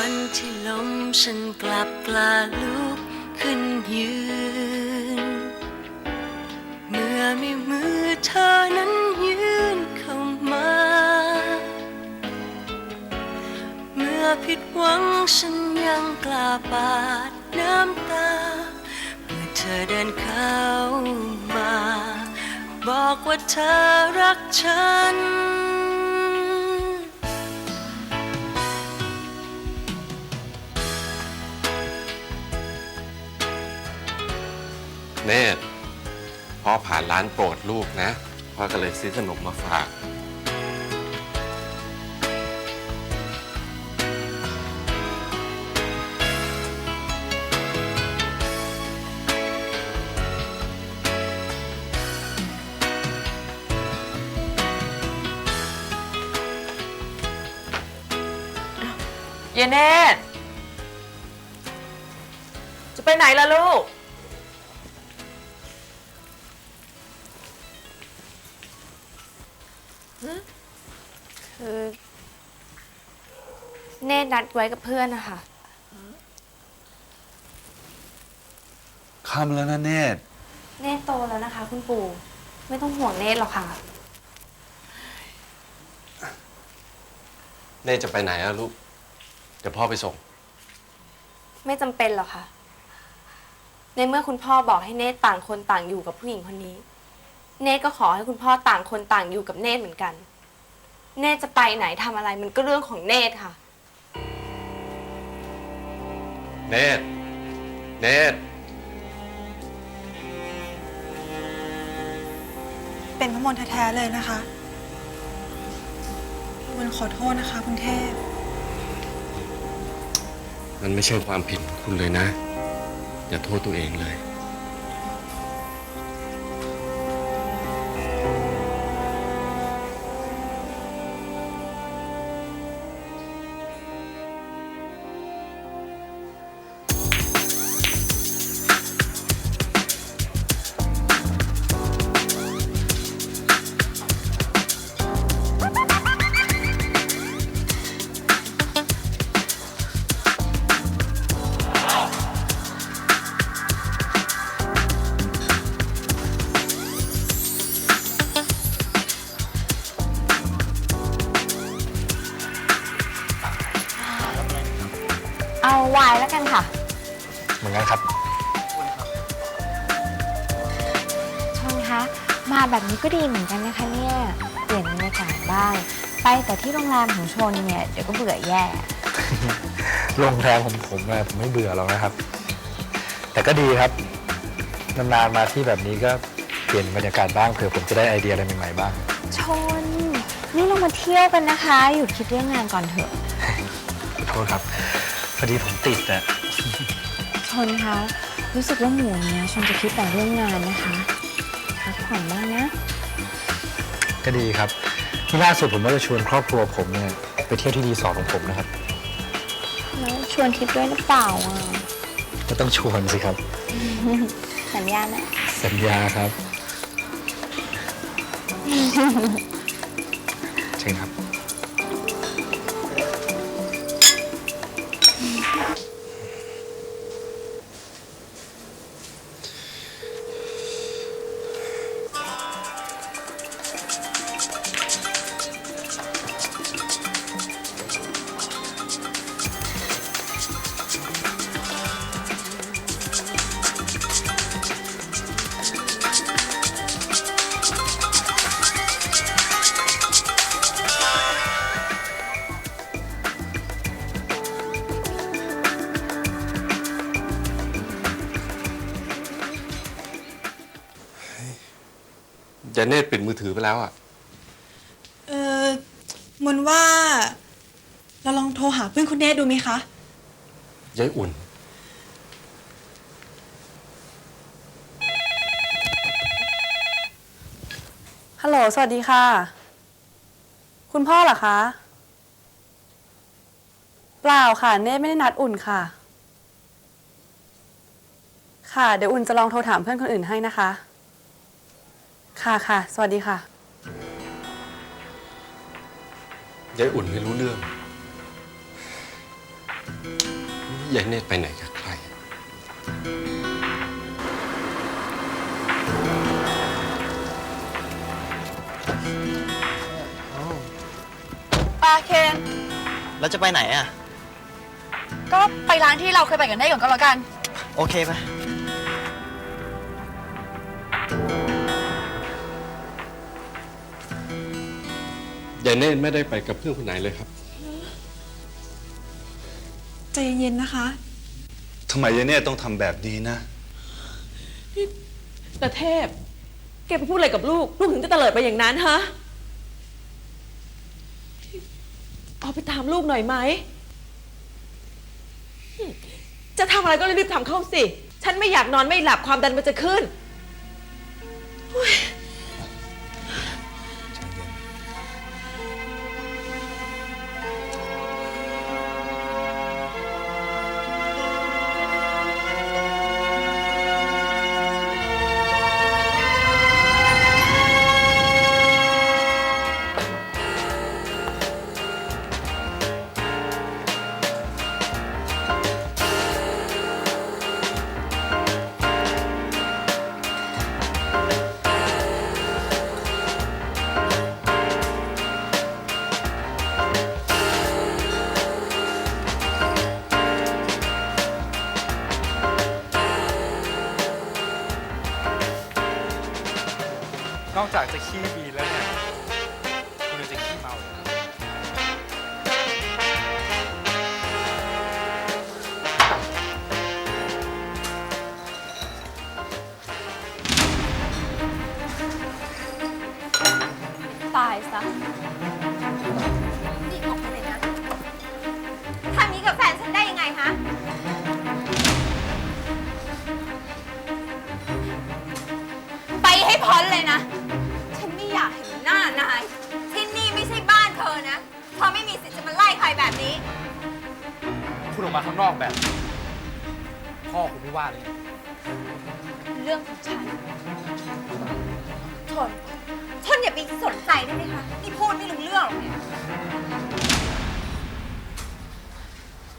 วันที่ลมฉันกลับกล้าลุกขึ้นยืน เมื่อมีมือเธอนั้นยืนเข้ามา เมื่อผิดหวังฉันยังกล้าปาดน้ำตา เมื่อเธอเดินเข้ามา บอกว่าเธอรักฉัน เนตรพ่อผ่านร้านโปรดลูกนะ พ่อก็เลยซื้อขนมมาฝาก เยเนตจะไปไหนล่ะลูก คือ เนตรนัดไว้กับเพื่อนนะคะคำแล้วนะเนตรเนตรโตแล้วนะคะ คุณปู่ ไม่ต้องห่วงเนตรหรอกค่ะ เนตรจะไปไหนอะลูก เดี๋ยวพ่อไปส่ง ไม่จำเป็นหรอกค่ะ ในเมื่อคุณพ่อบอกให้เนตรต่างคนต่างอยู่กับผู้หญิงคนนี้ เนตรก็ขอให้คุณพ่อต่างคนต่างอยู่กับเนตรเหมือนกัน เนตรจะไปไหนทำอะไรมันก็เรื่องของเนตรค่ะ เนตรเนตรเป็นพระมนต์แท้ๆเลยนะคะมันขอโทษนะคะคุณเทพ มันไม่ใช่ความผิดของคุณเลยนะ อย่าโทษตัวเองเลยาไวายแล้วกันค่ะ เหมือนกันครับ ชนคะ มาแบบนี้ก็ดีเหมือนกันนะคะเนี่ย เปลี่ยนบรรยากาศบ้าง ไปแต่ที่โรงแรมของชนเนี่ยเดี๋ยวก็เบื่อแย่ โรงแรมของผมอะผมไม่เบื่อหรอกนะครับ แต่ก็ดีครับ นานๆมาที่แบบนี้ก็เปลี่ยนบรรยากาศบ้างเผื่อผมจะได้ไอเดียอะไรใหม่ๆบ้าง ชน นี่เรามาเที่ยวกันนะคะ หยุดคิดเรื่องงานก่อนเถอะ ขอโทษครับ พอดีผมติดอะชนคะ รู้สึกว่าหมูเนี้ยชนจะคิดแต่เรื่องงานนะคะพักผ่อนบ้างนะ ก็ดีครับที่ล่าสุดผมว่าจะชวนครอบครัวผมเนี่ยไปเที่ยวที่รีสอร์ทของผมนะครับ แล้วชวนทิพย์ด้วยหรือเปล่าอะ ก็ต้องชวนสิครับ สัญญานะ สัญญาครับ เชิญครับ อย่าเนตรปิดมือถือไปแล้วอะ เออมนว่า เราลองโทรหาเพื่อนคุณเนตดูไหมคะ ยายอุ่น ฮัลโหล สวัสดีค่ะ คุณพ่อเหรอคะ เปล่าค่ะ เน่ไม่ได้นัดอุ่นค่ะ ค่ะ เดี๋ยวอุ่นจะลองโทรถามเพื่อนคนอื่นให้นะคะ ค่ะค่ะ สวัสดีค่ะ ยายอุ่นไม่รู้เรื่อง ยายเนตรไปไหนกับใครปลาเคน แล้วจะไปไหนอะ ก็ไปร้านที่เราเคยไปกันได้ก่อนก็แล้วกัน โอเคไป ยายเนตรไม่ได้ไปกับเพื่อนคนไหนเลยครับ ใจเย็นๆนะคะ ทำไมยายเนตรต้องทำแบบนี้นะ แต่เทพ แกไปพูดอะไรกับลูก ลูกถึงจะเตลิดไปอย่างนั้นฮะเอาไปตามลูกหน่อยไหม จะทำอะไรก็รีบๆทำเข้าสิ ฉันไม่อยากนอนไม่หลับความดันมันจะขึ้น นอกจากจะขี้บีแล้วเนี่ยคุณยังจะขี้เมาตายซะ ออกมาข้างนอกแบบนี้พ่อคุณไม่ว่าเลย เรื่องของฉันทนทนอย่าไปสนใจได้ไหมคะ นี่พูดไม่รู้เรื่องหรอกเนี่ย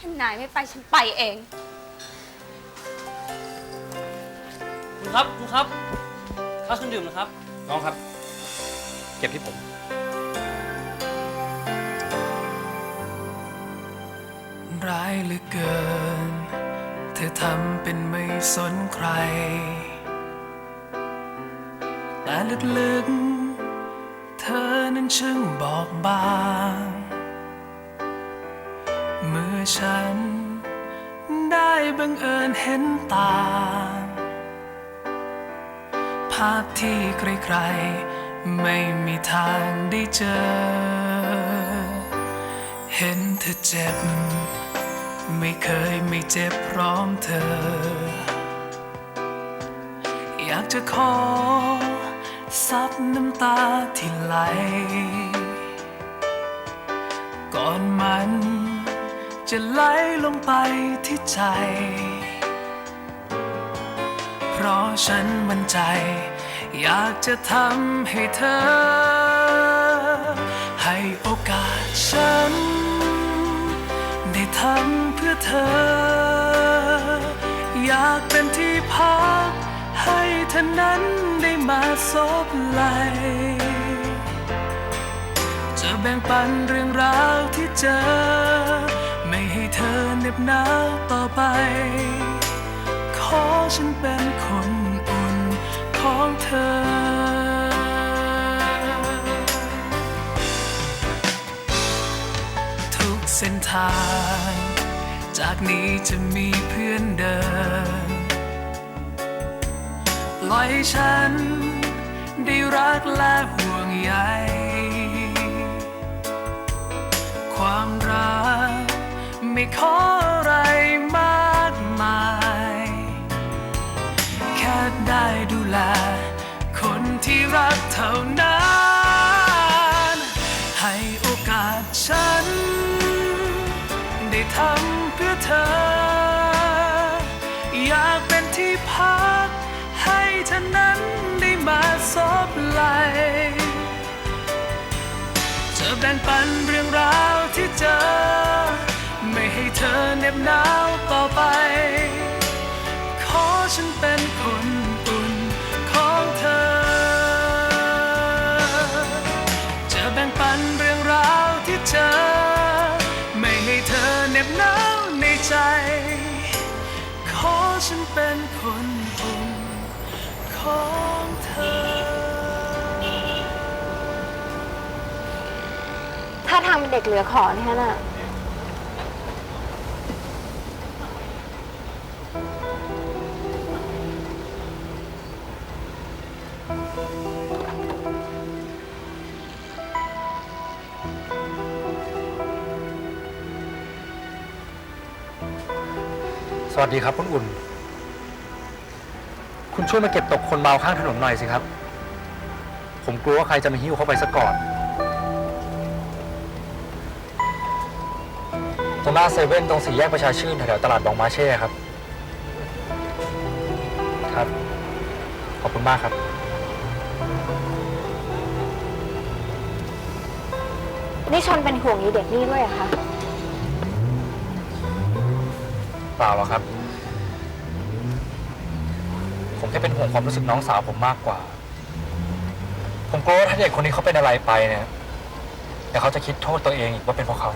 ถ้านายไม่ไปฉันไปเองคุณครับคุณครับค่าเครื่องดื่มนะครับ น้องครับ เก็บที่ผม เหลือเกิน เธอทำเป็นไม่สนใคร แต่ลึกๆ เธอนั้นช่างบอกบาง เมื่อฉันได้บังเอิญเห็นตา ภาพที่ใครๆ ไม่มีทางได้เจอ เห็นเธอเจ็บ ไม่เคยไม่เจ็บพร้อมเธอ อยากจะขอซับน้ำตาที่ไหล ก่อนมันจะไหลลงไปที่ใจ เพราะฉันมั่นใจ อยากจะทำให้เธอ ให้โอกาสฉัน ทำเพื่อเธอ อยากเป็นที่พัก ให้เธอนั้นได้มาซบไหล จะแบ่งปันเรื่องราวที่เจอ ไม่ให้เธอเหน็บหนาวต่อไป ขอฉันเป็นคนอุ่นของเธอ เส้นทาง จากนี้จะมีเพื่อนเดินปล่อยฉัน ได้รักและห่วงใยความรักไม่ขออะไรมากมาย แค่ได้ดูแล คนที่รักเท่านั้น ให้โอกาสฉัน แบ่งปันเรื่องราวที่เจอ ไม่ให้เธอเหน็บหนาวต่อไป ขอฉันเป็นคนอุ่นของเธอ จะแบ่งปันเรื่องราวที่เจอ ไม่ให้เธอเหน็บหนาวในใจ ขอฉันเป็น ทางเป็นเด็กเหลือขอเนี่ยน่ะ สวัสดีครับคุณอุ่น คุณช่วยมาเก็บตกคนเมาข้างถนนหน่อยสิครับ ผมกลัวว่าใครจะมาหิ้วเข้าไปซะก่อน ตรงหน้าเซเว่นตรงสี่แยกประชาชื่นแถวๆตลาดบองมาเช่ครับ ครับ ขอบคุณมากครับ นี่ชนเป็นห่วงยีเด็กนี่ด้วยเหรอะคะเปล่าหรอกครับ ผมแค่เป็นห่วงความรู้สึกน้องสาวผมมากกว่า ผมกลัวว่าถ้าเด็กคนนี้เขาเป็นอะไรไปเนี่ยเดี๋ยวเขาจะคิดโทษตัวเองอีกว่าเป็นเพราะเขา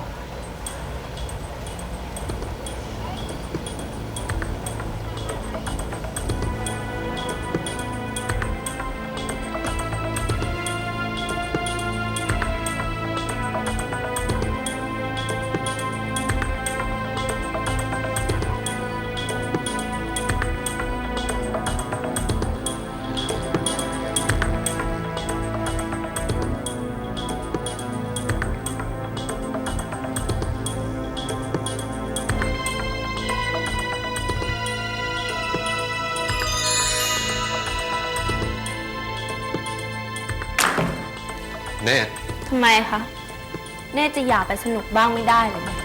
ทำไมคะ เน่จะอยากไปสนุกบ้างไม่ได้เลย